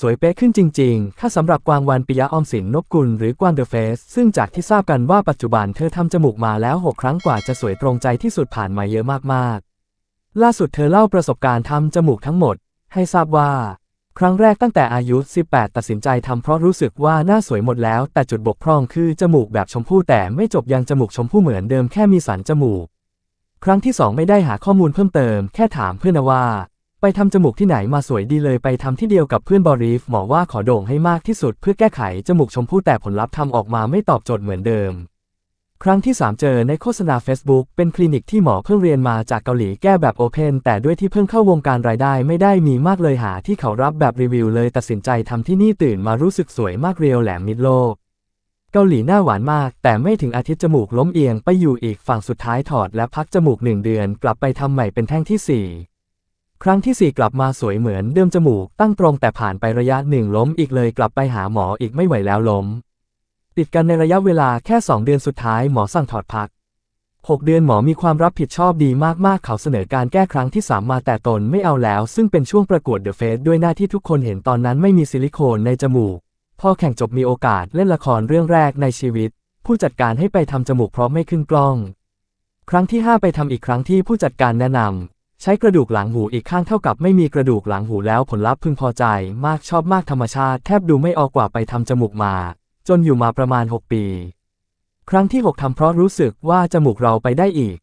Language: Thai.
สวยเป๊ะขึ้นจริงๆ ถ้าสำหรับกวางวันปิยะออมสินนบกุลหรือกวางเดอะเฟส ซึ่งจากที่ทราบกันว่าปัจจุบันเธอทำจมูกมาแล้ว 6 ครั้งกว่าจะสวยตรงใจที่สุดผ่านมาเยอะมากๆ ล่าสุดเธอเล่าประสบการณ์ทำจมูกทั้งหมด ให้ทราบว่า ครั้งแรกตั้งแต่อายุ 18 ตัดสินใจทำเพราะรู้สึกว่าหน้าสวยหมดแล้ว แต่จุดบกพร่องคือจมูกแบบชมพู่แต่ไม่จบยังจมูกชมพู่เหมือนเดิมแค่มีสันจมูก ครั้งที่สองไม่ได้หาข้อมูลเพิ่มเติม แค่ถามเพื่อนว่า ไปทำจมูกที่ไหนมาสวยดีเลยไปทำที่เดียวกับเพื่อนบรีฟหมอว่าขอโด่งให้มากที่สุดเพื่อแก้ไขจมูกชมพู่แต่ผลลัพธ์ทำออกมาไม่ตอบโจทย์เหมือนเดิม ครั้งที่ 3 เจอในโฆษณา Facebook เป็นคลินิกที่หมอเพิ่งเรียนมาจากเกาหลีแก้แบบโอเพนแต่ด้วยที่เพิ่งเข้าวงการรายได้ไม่ได้มีมากเลยหาที่เขารับแบบรีวิวเลยตัดสินใจทำที่นี่ตื่นมารู้สึกสวยมากเรียวแหลมมิดโลกเกาหลีหน้าหวานมาก แต่ไม่ถึงอาทิตย์จมูกล้มเอียงไปอยู่อีกฝั่งสุดท้ายถอดและพักจมูกหนึ่งเดือน กลับไปทำใหม่เป็นแท่งที่4 ครั้งที่4กลับมาสวยเหมือนเดิมจมูกตั้งตรงแต่ผ่านไประยะหนึ่งล้มอีกเลยกลับไปหาหมออีกไม่ไหวแล้วล้ม ติดกันในระยะเวลาแค่2เดือนสุดท้ายหมอสั่งถอดพัก6เดือนหมอมีความรับผิดชอบดีมากๆ เขาเสนอการแก้ครั้งที่3มาแต่ตนไม่เอาแล้ว ซึ่งเป็นช่วงประกวดเดอะเฟสด้วยหน้าที่ทุกคนเห็นตอนนั้นไม่มีซิลิโคนในจมูก พอแข่งจบมีโอกาสเล่นละครเรื่องแรกในชีวิต ผู้จัดการให้ไปทำจมูกเพราะไม่ขึ้นกล้อง ครั้งที่ 5 ไปทำอีกครั้งที่ผู้จัดการแนะนำ ใช้กระดูกหลังหูอีกข้างเท่ากับไม่มีกระดูกหลังหูแล้วผลลัพธ์พึงพอใจ มากชอบมากธรรมชาติแทบดูไม่ออกกว่าไปทำจมูกมา จนอยู่มาประมาณ 6 ปี ครั้งที่ 6ทำเพราะรู้สึกว่าจมูกเราไปได้อีก